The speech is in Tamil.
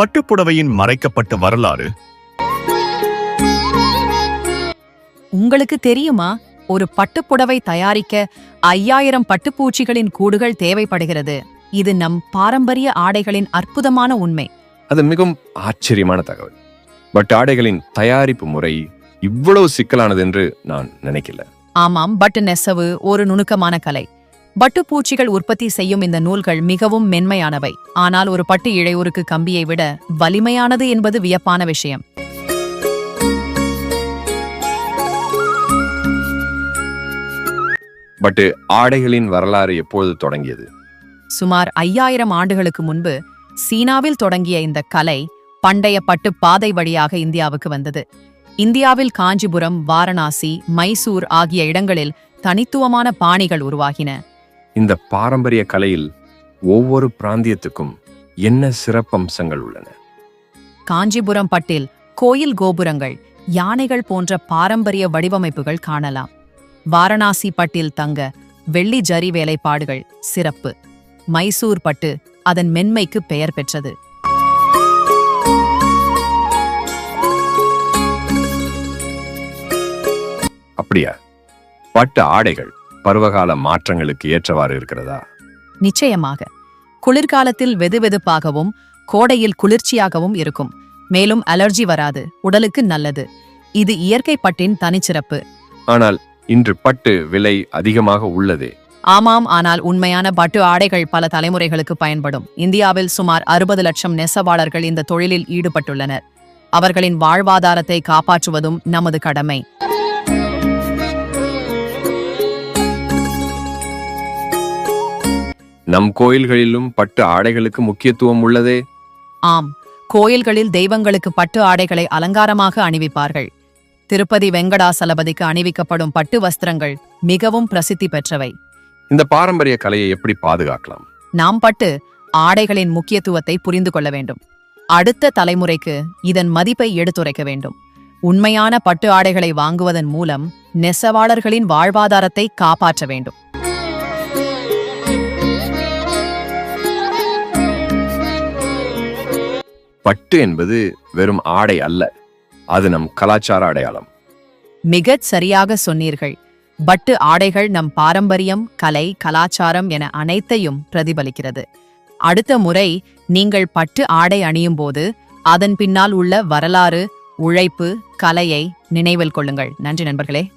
பட்டுப்புடவையின் மறைக்கப்பட்ட வரலாறு. உங்களுக்கு தெரியுமா? ஒரு பட்டுப்புடவை தயாரிக்க ஐயாயிரம் பட்டுப்பூச்சிகளின் கூடுகள் தேவைப்படுகிறது. இது நம் பாரம்பரிய ஆடைகளின் அற்புதமான உண்மை. அது மிகவும் ஆச்சரியமான தகவல். பட் ஆடைகளின் தயாரிப்பு முறை இவ்வளவு சிக்கலானது என்று நான் நினைக்கல. ஆமாம் பட்டு நெசவு ஒரு நுணுக்கமான கலை. பட்டுப்பூச்சிகள் உற்பத்தி செய்யும் இந்த நூல்கள் மிகவும் மென்மையானவை. ஆனால் ஒரு பட்டு இழையூருக்கு கம்பியை விட வலிமையானது என்பது வியப்பான விஷயம். பட் ஆடைகளின் வரலாறு எப்பொழுது தொடங்கியது? சுமார் ஐயாயிரம் ஆண்டுகளுக்கு முன்பு சீனாவில் தொடங்கிய இந்த கலை பண்டைய பட்டு பாதை வழியாக இந்தியாவுக்கு வந்தது. இந்தியாவில் காஞ்சிபுரம் வாரணாசி மைசூர் ஆகிய இடங்களில் தனித்துவமான பாணிகள் உருவாகின. இந்த பாரம்பரிய கலையில் ஒவ்வொரு பிராந்தியத்துக்கும் என்ன சிறப்பம்சங்கள் உள்ளன? காஞ்சிபுரம் பட்டில் கோயில் கோபுரங்கள் யானைகள் போன்ற பாரம்பரிய வடிவமைப்புகள் காணலாம். வாரணாசி பட்டில் தங்க வெள்ளி ஜரி வேலைப்பாடுகள் சிறப்பு. மைசூர் பட்டு அதன் மென்மைக்கு பெயர் பெற்றது. அப்படியா? பட்டு ஆடைகள். பருவகால மாற்றங்களுக்கு ஏற்றவாறு இருக்கிறதா? நிச்சயமாக. குளிர்காலத்தில் வெதுவெதுப்பாகவும் கோடையில் குளிர்ச்சியாகவும் இருக்கும். மேலும் அலர்ஜி வராது உடலுக்கு நல்லது. இது இயற்கை பட்டின் தனிச்சிறப்பு. ஆனால் இன்று பட்டு விலை அதிகமாக உள்ளதே. ஆமாம் ஆனால் உண்மையான பட்டு ஆடைகள் பல தலைமுறைகளுக்கு பயன்படும். இந்தியாவில் சுமார் அறுபது லட்சம் நெசவாளர்கள் இந்த தொழிலில் ஈடுபட்டுள்ளனர். அவர்களின் வாழ்வாதாரத்தை காப்பாற்றுவதும் நமது கடமை. நம் கோயில்களிலும் பட்டு ஆடைகளுக்கு முக்கியத்துவம் உள்ளதே? ஆம். கோயில்களில் தெய்வங்களுக்கு பட்டு ஆடைகளை அலங்காரமாக அணிவிப்பார்கள். திருப்பதி வெங்கடாசலபதிக்கு அணிவிக்கப்படும் பட்டு வஸ்திரங்கள் மிகவும் பிரசித்தி பெற்றவை. இந்த பாரம்பரிய கலையை எப்படி பாதுகாக்கலாம்? நாம் பட்டு ஆடைகளின் முக்கியத்துவத்தை புரிந்து கொள்ள வேண்டும். அடுத்த தலைமுறைக்கு இதன் மதிப்பை எடுத்துரைக்க வேண்டும். உண்மையான பட்டு ஆடைகளை வாங்குவதன் மூலம் நெசவாளர்களின் வாழ்வாதாரத்தை காப்பாற்ற வேண்டும். பட்டு என்பது வெறும் ஆடை அல்ல. அது நம் கலாச்சார அடையாளம். மிகச் சரியாக சொன்னீர்கள். பட்டு ஆடைகள் நம் பாரம்பரியம் கலை கலாச்சாரம் என அனைத்தையும் பிரதிபலிக்கிறது. அடுத்த முறை நீங்கள் பட்டு ஆடை அணியும் போது அதன் பின்னால் உள்ள வரலாறு உழைப்பு கலையை நினைவில் கொள்ளுங்கள். நன்றி நண்பர்களே.